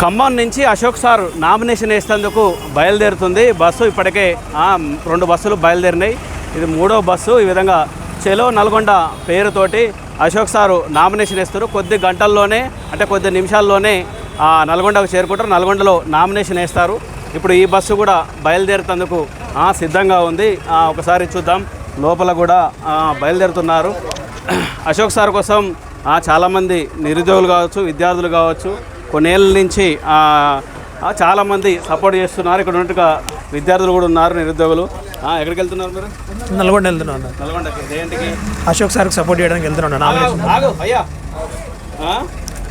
ఖమ్మం నుంచి Ashok sir nomination వేసేందుకు బయలుదేరుతుంది. బస్సు ఇప్పటికే రెండు బస్సులు బయలుదేరినాయి. ఇది మూడో బస్సు ఈ విధంగా చెలో నల్గొండ పేరుతోటి అశోక్ సారు నామినేషన్ వేస్తారు. కొద్ది గంటల్లోనే అంటే కొద్ది నిమిషాల్లోనే ఆ, నల్గొండకు చేరుకుంటారు. నల్గొండలో నామినేషన్ వేస్తారు. ఇప్పుడు ఈ బస్సు కూడా బయలుదేరుతందుకు సిద్ధంగా ఉంది. ఒకసారి చూద్దాం. లోపల కూడా బయలుదేరుతున్నారు. అశోక్ సార్ కోసం చాలామంది నిరుద్యోగులు కావచ్చు విద్యార్థులు కావచ్చు కొన్నేళ్ళ నుంచి చాలామంది సపోర్ట్ చేస్తున్నారు. ఇక్కడ ఉన్నట్టుగా విద్యార్థులు కూడా ఉన్నారు నిరుద్యోగులు. ఆ, ఎక్కడికి వెళ్తున్నారు మీరు? నల్గొండ వెళ్తున్నాను. నల్గొండకి. అశోక్ సార్కి సపోర్ట్ చేయడానికి వెళ్తున్నాను నామినేషన్. ఆగు, అయ్యా. ఆ?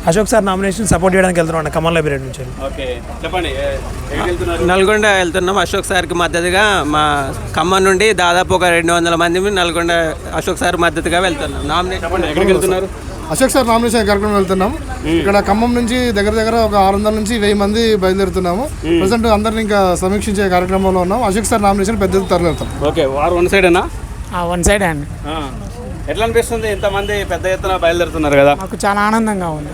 అశోక్ సార్ నామినేషన్ సపోర్ట్ చేయడానికి వెళ్తున్నాను ఖమ్మం లైబ్రరీ నుంచి. ఓకే. చెప్పండి ఏ- ఎక్కడికి వెళ్తున్నారు? నల్గొండ వెళ్తున్నాం. అశోక్ సార్కి మద్దతుగా మా ఖమ్మం నుండి దాదాపు ఒక రెండు వందల మంది నల్గొండ అశోక్ సార్ మద్దతుగా వెళ్తున్నాం. నామినేషన్ చెప్పండి ఎక్కడికి వెళ్తున్నారు? అశోక్ సార్ నామినేషన్ కార్యక్రమం వెళ్తున్నాం. ఇక్కడ ఖమ్మం నుంచి దగ్గర దగ్గర ఒక ఆరు వందల నుంచి వెయ్యి మంది బయలుదేరుతున్నాము. ప్రజెంట్ అందరిని ఇంకా సమీక్షించే కార్యక్రమంలో ఉన్నాం. అశోక్ సార్ నామినేషన్ పెద్ద ఎత్తున తరలిస్తాం ఓకే వారు వన్ సైడేనా వన్ సైడ్ అండి. ఎట్లా అనిపిస్తుంది? ఇంతమంది పెద్ద ఎత్తున బయలుదేరుతున్నారు కదా. మాకు చాలా ఆనందంగా ఉంది.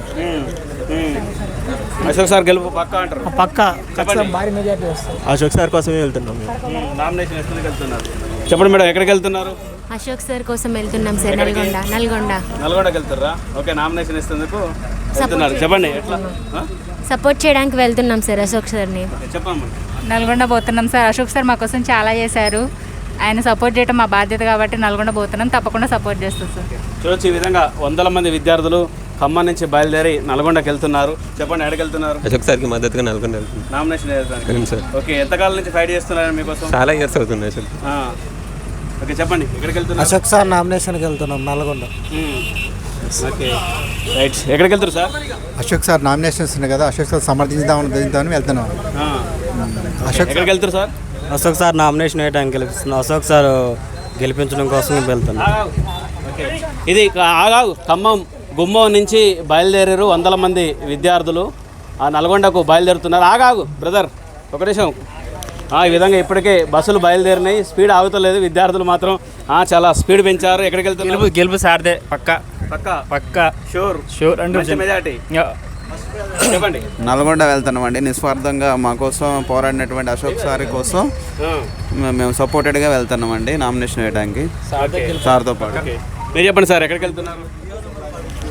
అశోక్ సార్ గెలుపు పక్కా అంటారు. పక్క. ఖచ్చితంగా భారీ మెజార్టీ వస్తుంది. అశోక్ సార్ కోసమే వెళ్తున్నాం నామినేషన్ వెళ్తున్నారు? చెప్పండి మేడం ఎక్కడికి వెళ్తున్నారు? అశోక్ సార్ కోసం వెళ్తున్నాం సార్ నల్గొండ నల్గొండ. నల్గొండకి వెళ్తారా ఓకే నామినేషన్ ఇస్తేందుకు వెళ్తున్నారు. చెప్పండి ఎట్లా? సపోర్ట్ చేయడానికి వెళ్తున్నాం సార్ అశోక్ సార్ని. చెప్పమ్మా. నల్గొండ పోతున్నాం సార్. అశోక్ సార్ మా కోసం చాలా చేశారు. ఆయన సపోర్ట్ చేయడం మా బాధ్యత కాబట్టి నల్గొండ పోతున్నాం. తప్పకుండా సపోర్ట్ చేస్తాం సార్. చూడొచ్చు ఈ విధంగా వందల మంది విద్యార్థులు ఖమ్మం నుంచి బయలుదేరి నల్గొండకి వెళ్తున్నారు. చెప్పండి ఎక్కడికి వెళ్తున్నారు? అశోక్ సార్కి మద్దతుగా నల్గొండ నామినేషన్ సార్. ఓకే ఎంతకాలం నుంచి ఫైట్ చేస్తున్నారు మీకోసం? చాలా ఇయర్స్ అసలు ఆ. ఓకే చెప్పండి. ఎక్కడికి వెళ్తున్నారు అశోక్ సార్ నామినేషన్కి వెళ్తున్నాం నల్గొండ. ఓకే. రైట్. ఎక్కడికి వెళ్తారు సార్? అశోక్ సార్ నామినేషన్స్ ఉన్నాయి కదా అశోక్ సార్ సమర్థించుదామని దిగుతామని వెళ్తున్నాం. ఆ. ఎక్కడికి వెళ్తారు సార్? అశోక్ సార్ నామినేషన్ వేయడానికి గెలిపిస్తున్నాం అశోక్ సార్ గెలిపించడం కోసం వెళ్తున్నాం. ఓకే. ఇది క- ఆగాగు ఖమ్మం గుమ్మం నుంచి బయలుదేరారు వందల మంది విద్యార్థులు. ఆ నల్గొండకు బయలుదేరుతున్నారు. ఆగాగు బ్రదర్. ఒక నిమిషం. ఈ విధంగా ఇప్పటికే బస్సులు బయలుదేరినాయి. స్పీడ్ ఆగుతలేదు. విద్యార్థులు మాత్రం ఆ, చాలా స్పీడ్ పెంచారు. ఎక్కడికి వెళ్తున్నారు? గెలుపు సార్దే. పక్క. పక్క? పక్క. షూర్. షూర్. మెజార్టీ. చెప్పండి. నల్గొండ వెళ్తున్నామండి. నిస్వార్థంగా మా కోసం పోరాడినటువంటి అశోక్ సార్ కోసం మేము సపోర్టెడ్గా వెళ్తున్నామండి నామినేషన్ వేయడానికి. సార్తో పాటు. ఓకే. మీరు చెప్పండి సార్ ఎక్కడికి వెళ్తున్నారు?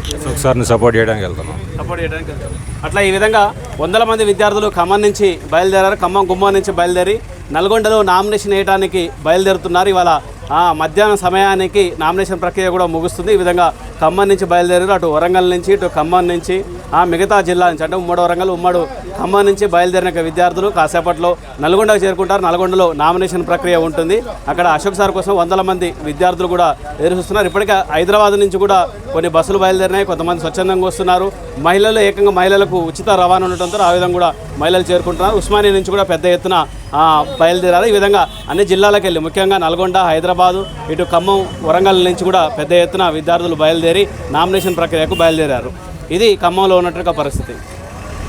అశోక్ సపోర్ట్ చేయడానికి వెళ్తున్నాం. సపోర్ట్ చేయడానికి వెళ్తారు అట్లా ఈ విధంగా వందల మంది విద్యార్థులు ఖమ్మం నుంచి బయలుదేరారు. ఖమ్మం గుమ్మం నుంచి బయలుదేరి నల్గొండలో నామినేషన్ వేయడానికి బయలుదేరుతున్నారు. ఇవాళ ఆ, మధ్యాహ్నం సమయానికి నామినేషన్ ప్రక్రియ కూడా ముగుస్తుంది. ఈ విధంగా ఖమ్మం నుంచి బయలుదేరారు. అటు వరంగల్ నుంచి ఇటు ఖమ్మం నుంచి ఆ మిగతా జిల్లా నుంచి. అంటే ఉమ్మడి వరంగల్ ఉమ్మడు ఖమ్మం నుంచి బయలుదేరిన విద్యార్థులు కాసేపట్లో నల్గొండకు చేరుకుంటారు. నల్గొండలో నామినేషన్ ప్రక్రియ ఉంటుంది. అక్కడ అశోక్ సార్ కోసం వందల మంది విద్యార్థులు కూడా ఎదురుస్తున్నారు ఇప్పటికే హైదరాబాద్ నుంచి కూడా కొన్ని బస్సులు బయలుదేరినాయి. కొంతమంది స్వచ్ఛందంగా వస్తున్నారు. మహిళలు ఏకంగా మహిళలకు ఉచిత రవాణా ఉండటంతో ఆ విధంగా కూడా మహిళలు చేరుకుంటున్నారు. ఉస్మానియా నుంచి కూడా పెద్ద ఎత్తున బయలుదేరారు. ఈ విధంగా అన్ని జిల్లాలకు వెళ్ళి ముఖ్యంగా నల్గొండ హైదరాబాదు ఇటు ఖమ్మం వరంగల్ నుంచి కూడా పెద్ద ఎత్తున విద్యార్థులు బయలుదేరి బయలుదేరి నామినేషన్ ప్రక్రియకు బయలుదేరారు. ఇది ఖమ్మంలో ఉన్నట్టుగా పరిస్థితి.